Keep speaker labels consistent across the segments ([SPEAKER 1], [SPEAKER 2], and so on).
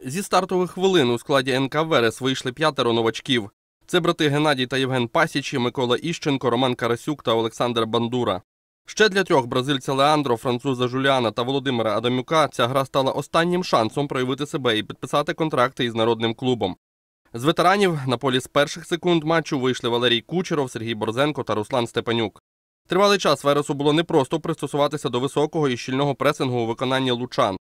[SPEAKER 1] Зі стартових хвилин у складі НК Верес вийшли п'ятеро новачків. Це брати Геннадій та Євген Пасічі, Микола Іщенко, Роман Карасюк та Олександр Бандура. Ще для трьох бразильця Леандро, француза Жуліана та Володимира Адамюка ця гра стала останнім шансом проявити себе і підписати контракти із народним клубом. З ветеранів на полі з перших секунд матчу вийшли Валерій Кучеров, Сергій Борзенко та Руслан Степанюк. Тривалий час Вересу було непросто пристосуватися до високого і щільного пресингу у виконанні лучан.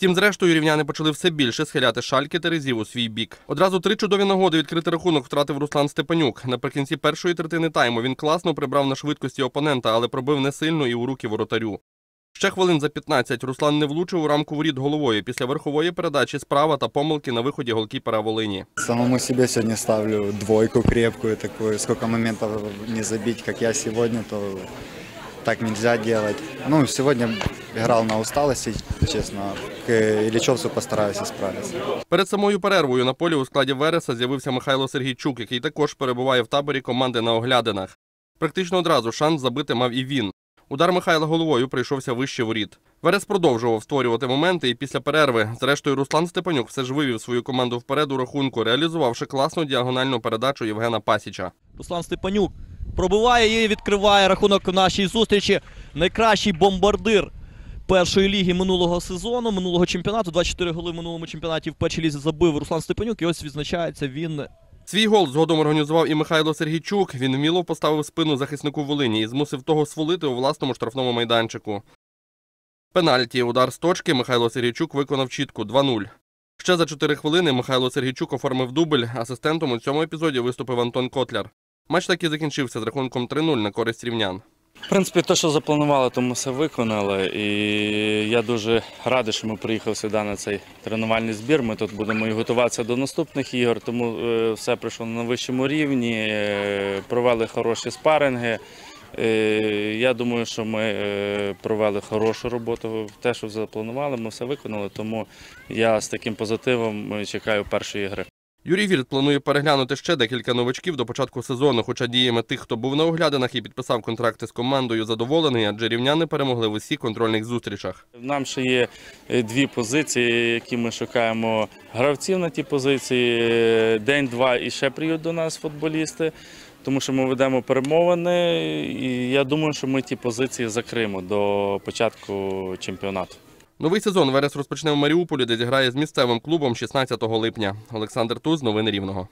[SPEAKER 1] Втім, зрештою, рівняни почали все більше схиляти шальки терезів у свій бік. Одразу три чудові нагоди відкрити рахунок втратив Руслан Степанюк. Наприкінці першої третини тайму він класно прибрав на швидкості опонента, але пробив не сильно і у руки воротарю. Ще хвилин за 15 Руслан не влучив у рамку воріт головою після верхової передачі справа та помилки на виході голкіпера Волині.
[SPEAKER 2] Самому себе сегодня ставлю двойку крепкую такую. Сколько моментов не забить, как я сегодня, то так нельзя делать. Ну, сегодня играл на усталости, честно. К Ильичевцу постараюсь исправиться.
[SPEAKER 1] Перед самою перервою на полі у складі Вереса з'явився Михайло Сергійчук, який також перебуває в таборі команди на оглядинах. Практично одразу шанс забити мав і він. Удар Михайла головою прийшовся вище воріт. Верес продовжував створювати моменти, і після перерви, зрештою, Руслан Степанюк все ж вивів свою команду вперед у рахунку, реалізувавши класну діагональну передачу Євгена Пасіча.
[SPEAKER 3] Руслан Степанюк пробиває її, відкриває рахунок в нашій зустрічі. Найкращий бомбардир першої ліги минулого сезону, минулого чемпіонату. 24 голи в минулому чемпіонаті в першій лізі забив Руслан Степанюк. І ось відзначається він
[SPEAKER 1] Свій гол згодом організував і Михайло Сергійчук. Він вміло поставив спину захиснику Волині і змусив того свалити у власному штрафному майданчику. Пенальті, удар з точки Михайло Сергійчук виконав чітко 2-0. Ще за 4 хвилини Михайло Сергійчук оформив дубль. Асистентом у цьому епізоді виступив Антон Котляр. Матч так і закінчився з рахунком 3-0 на користь рівнян.
[SPEAKER 4] В принципі, те, що запланували, то ми все виконали. І я дуже радий, що ми приїхали сюди на цей тренувальний збір. Ми тут будемо і готуватися до наступних ігор, тому е, все пройшло на вищому рівні, е, провели хороші спаринги. Е, Я думаю, що ми провели хорошу роботу. Те, що запланували, ми все виконали. Тому я з таким позитивом чекаю першої гри.
[SPEAKER 1] Юрій Вільт планує переглянути ще декілька новачків до початку сезону, хоча діями тих, хто був на оглядинах і підписав контракти з командою, задоволений, адже рівняни перемогли в усіх контрольних зустрічах.
[SPEAKER 4] Нам ще є е, дві позиції, які ми шукаємо гравців на ті позиції. Е, День-два і ще приїдуть до нас футболісти, тому що ми ведемо перемовини. І я думаю, що ми ті позиції закриємо до початку чемпіонату.
[SPEAKER 1] Новий сезон Верес розпочне в Маріуполі, де зіграє з місцевим клубом 16 липня. Олександр Туз, новини Рівного.